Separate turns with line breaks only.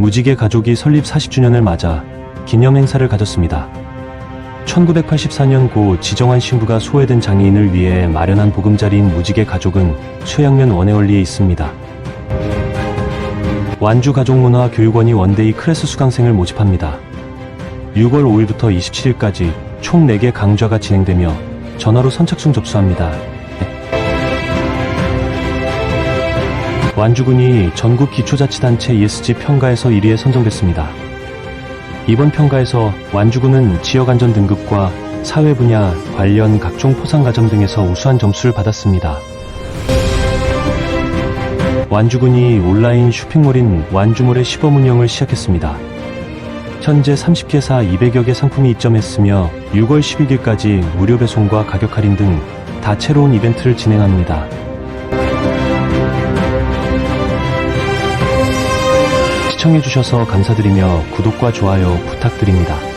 무지개 가족이 설립 40주년을 맞아 기념 행사를 가졌습니다. 1984년 고 지정환 신부가 소외된 장애인을 위해 마련한 보금자리인 무지개 가족은 최양면 원해원리에 있습니다. 완주 가족문화 교육원이 원데이 클래스 수강생을 모집합니다. 6월 5일부터 27일까지 총 4개 강좌가 진행되며 전화로 선착순 접수합니다. 완주군이 전국 기초자치단체 ESG 평가에서 1위에 선정됐습니다. 이번 평가에서 완주군은 지역안전 등급과 사회 분야 관련 각종 포상과정 등에서 우수한 점수를 받았습니다. 완주군이 온라인 쇼핑몰인 완주몰의 시범 운영을 시작했습니다. 현재 30개사 200여 개 상품이 입점했으며 6월 11일까지 무료 배송과 가격 할인 등 다채로운 이벤트를 진행합니다. 시청해주셔서 감사드리며 구독과 좋아요 부탁드립니다.